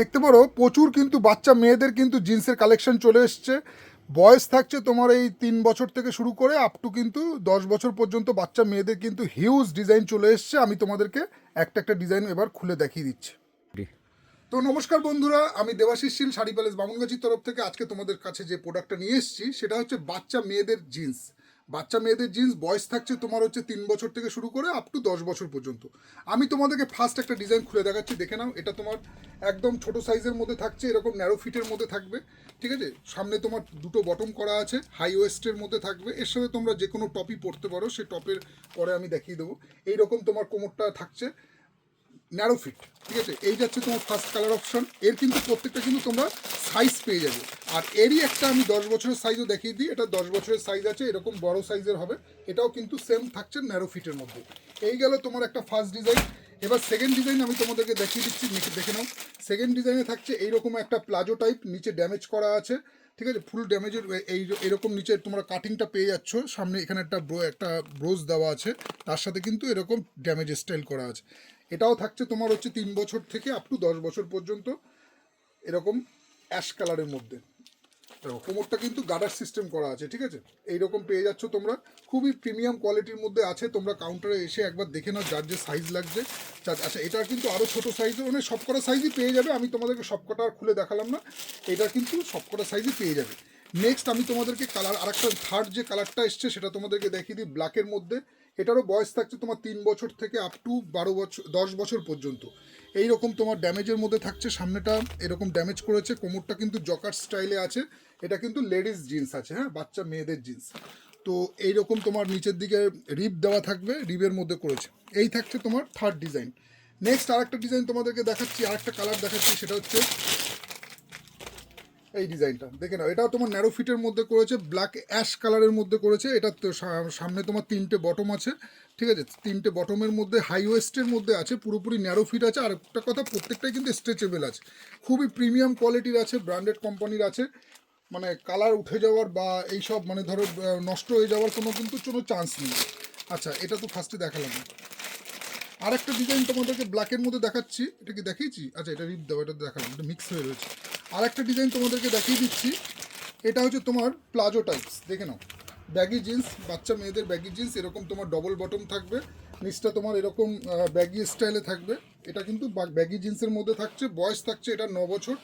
দেখতে পারো, প্রচুর কিন্তু বাচ্চা, মেয়েদের কিন্তু জিন্সের কালেকশন চলে এসছে। বয়স থাকছে তোমার এই তিন বছর থেকে শুরু করে আপ টু কিন্তু দশ বছর পর্যন্ত বাচ্চা, মেয়েদের কিন্তু হিউজ ডিজাইন চলে এসছে। আমি তোমাদেরকে একটা একটা ডিজাইন এবার খুলে দেখিয়ে দিচ্ছি। তো নমস্কার বন্ধুরা, আমি দেবাশিস শীল, শাড়ি প্যালেস বামুনগাছির তরফ থেকে আজকে তোমাদের কাছে যে প্রোডাক্টটা নিয়ে এসেছি, সেটা হচ্ছে বাচ্চা, মেয়েদের জিন্স বাচ্চা মেয়েদের জিন্স বয়স থাকছে তোমার হচ্ছে তিন বছর থেকে শুরু করে আপ টু দশ বছর পর্যন্ত। আমি তোমাদেরকে ফার্স্ট একটা ডিজাইন খুলে দেখাচ্ছি, দেখে নাও, এটা তোমার একদম ছোট সাইজের মধ্যে থাকছে, এরকম ন্যারো ফিটের মধ্যে থাকবে, ঠিক আছে? সামনে তোমার দুটো বটম করা আছে হাই ওয়েস্টের মধ্যে থাকবে, এর সাথে তোমরা যে কোনো টপই পরতে পারো, সে টপের পরে আমি দেখিয়ে দেবো। এইরকম তোমার কোমরটা থাকছে ন্যারো ফিট ঠিক আছে? এই যাচ্ছে তোমার ফার্স্ট কালার অপশন এর কিন্তু প্রত্যেকটা কিন্তু তোমরা সাইজ পেয়ে যাবে। আর এরই একটা আমি দশ বছরের সাইজও দেখিয়ে দিই। এটা দশ বছরের সাইজ আছে, এরকম বড় সাইজের হবে। এটাও কিন্তু সেম থাকছে ন্যারো ফিটের মধ্যে। এই গেল তোমার একটা ফার্স্ট ডিজাইন এবার সেকেন্ড ডিজাইন আমি তোমাদেরকে দেখিয়ে দিচ্ছি, দেখে নাও। সেকেন্ড ডিজাইনে থাকছে এইরকম একটা প্লাজো টাইপ নিচে ড্যামেজ করা আছে। ঠিক আছে? ফুল ড্যামেজের এই, এরকম নিচে তোমরা কাটিংটা পেয়ে যাচ্ছ। সামনে এখানে একটা একটা ব্রোজ দেওয়া আছে। তার সাথে কিন্তু এরকম ড্যামেজ স্টাইল করা আছে। এটাও থাকছে তোমার হচ্ছে তিন বছর থেকে আপ টু দশ বছর পর্যন্ত এরকম অ্যাশ কালারের মধ্যে। কোমরটা কিন্তু গার্ডার সিস্টেম করা আছে, ঠিক আছে? এইরকম পেয়ে যাচ্ছ তোমরা। খুবই প্রিমিয়াম কোয়ালিটির মধ্যে আছে, তোমরা কাউন্টারে এসে একবার দেখে নাও যার যে সাইজ লাগছে। আচ্ছা এটা কিন্তু আরও ছোটো সাইজে মানে সবকটা সাইজই পেয়ে যাবে, আমি তোমাদেরকে সবকটা আর খুলে দেখালাম না। এটা কিন্তু সবকটা সাইজই পেয়ে যাবে। নেক্সট আমি তোমাদেরকে কালার আরেকটা থার্ড যে কালারটা এসছে, সেটা তোমাদেরকে দেখিয়ে দিই ব্ল্যাকের মধ্যে। এটারও বয়স থাকছে তোমার তিন বছর থেকে আপ টু বারো বছর, দশ বছর পর্যন্ত। এই রকম তোমার ড্যামেজের মধ্যে থাকছে, সামনেটা এরকম ড্যামেজ করেছে, কোমরটা কিন্তু জকার স্টাইলে আছে, এটা কিন্তু লেডিস জিন্স আছে হ্যাঁ? বাচ্চা মেয়েদের জিন্স তো এইরকম তোমার নিচের দিকে রিপ দেওয়া থাকবে রিবের মধ্যে করেছে। এই থাকছে তোমার থার্ড ডিজাইন নেক্সট আরেকটা ডিজাইন তোমাদেরকে দেখাচ্ছি, আরেকটা কালার দেখাচ্ছি, সেটা হচ্ছে এই ডিজাইনটা। দেখে নাও, এটাও তোমার ন্যারো ফিটের মধ্যে করেছে ব্ল্যাক অ্যাশ কালারের মধ্যে করেছে, এটা সামনে তোমার তিনটে বটম আছে, ঠিক আছে? তিনটে বটমের মধ্যে হাই ওয়েস্টের মধ্যে আছে, পুরোপুরি ন্যারো ফিট আছে, আর একটা কথা, প্রত্যেকটাই কিন্তু স্ট্রেচেবল আছে। খুবই প্রিমিয়াম কোয়ালিটির আছে ব্র্যান্ডেড কোম্পানির আছে মানে কালার উঠে যাওয়ার বা এইসব মানে ধরো নষ্ট হয়ে যাওয়ার কোনো কিন্তু কোনো চান্স নেই। আচ্ছা এটা তো ফার্স্টে দেখালাম। না আরেকটা ডিজাইন তোমাদেরকে ব্ল্যাকের মধ্যে দেখাচ্ছি, এটা কি দেখিয়েছি? আচ্ছা এটা রিপ দেবো এটা দেখালাম, এটা মিক্স হয়ে রয়েছে। আরেকটা ডিজাইন তোমাদেরকে দেখিয়ে দিচ্ছি। এটা হচ্ছে তোমার প্লাজো টাইপস দেখে নাও। ব্যাগি জিন্স বাচ্চা মেয়েদের ব্যাগি জিন্স এরকম তোমার ডবল বটম থাকবে। নিচটা তোমার এরকম ব্যাগি স্টাইলে থাকবে। এটা কিন্তু ব্যাগি জিন্সের মধ্যে থাকছে, বয়স থাকছে এটা ন বছর।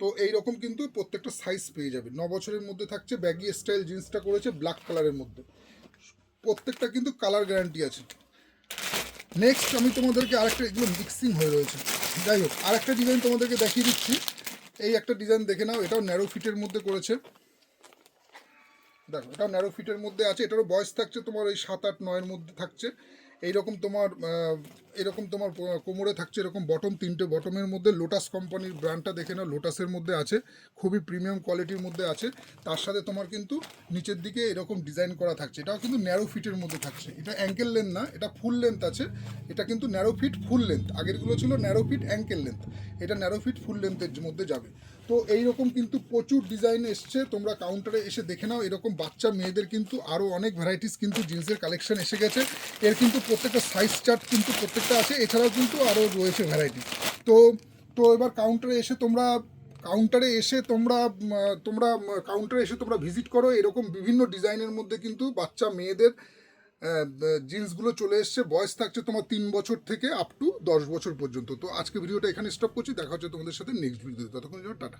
তো এই রকম কিন্তু প্রত্যেকটা সাইজ পেয়ে যাবে। ন বছরের মধ্যে থাকছে ব্যাগি স্টাইল জিন্সটা করেছে ব্ল্যাক কালারের মধ্যে। প্রত্যেকটা কিন্তু কালার গ্যারান্টি আছে। নেক্সট আমি তোমাদেরকে আরেকটা, এগুলো মিক্সিং হয়ে রয়েছে। যাই হোক, আরেকটা ডিজাইন তোমাদেরকে দেখিয়ে দিচ্ছি। এই একটা ডিজাইন দেখে নাও, এটাও ন্যারো ফিটের মধ্যে করেছে। দেখো, এটাও ন্যারো ফিটের মধ্যে আছে, এটারও বয়স থাকছে তোমার ওই সাত আট, নয়ের মধ্যে থাকছে। এইরকম তোমার এরকম তোমার কোমরে থাকছে এরকম বটম তিনটে বটমের মধ্যে লোটাস কোম্পানির ব্র্যান্ডটা দেখে নাও লোটাসের মধ্যে আছে, খুবই প্রিমিয়াম কোয়ালিটির মধ্যে আছে, তার সাথে তোমার কিন্তু নিচের দিকে এরকম ডিজাইন করা থাকছে, এটাও কিন্তু ন্যারো ফিটের মধ্যে থাকছে, এটা অ্যাঙ্কেল লেন্থ না, এটা ফুল লেন্থ আছে, এটা কিন্তু ন্যারো ফিট ফুল লেন্থ আগেরগুলো ছিল ন্যারো ফিট অ্যাঙ্কেল লেন্থ এটা ন্যারো ফিট ফুল লেন্থের মধ্যে যাবে। তো এইরকম কিন্তু প্রচুর ডিজাইন এসছে। তোমরা কাউন্টারে এসে দেখে নাও, এরকম বাচ্চা মেয়েদের কিন্তু আরও অনেক ভ্যারাইটিস কিন্তু জিন্সের কালেকশন এসে গেছে। এর কিন্তু প্রত্যেকটা সাইজ চার্ট কিন্তু প্রত্যেকটা আছে, এছাড়াও কিন্তু আরও রয়েছে ভ্যারাইটি তো তো এবার কাউন্টারে এসে তোমরা কাউন্টারে এসে তোমরা তোমরা কাউন্টারে এসে তোমরা ভিজিট করো। এরকম বিভিন্ন ডিজাইনের মধ্যে কিন্তু বাচ্চা মেয়েদের জিন্সগুলো চলে এসছে। বয়স থাকছে তোমার তিন বছর থেকে আপ টু দশ বছর পর্যন্ত। তো আজকে ভিডিওটা এখানে স্টপ করছি। দেখা হচ্ছে তোমাদের সাথে নেক্সট ভিডিওতে ততক্ষণ জন্য টাটা।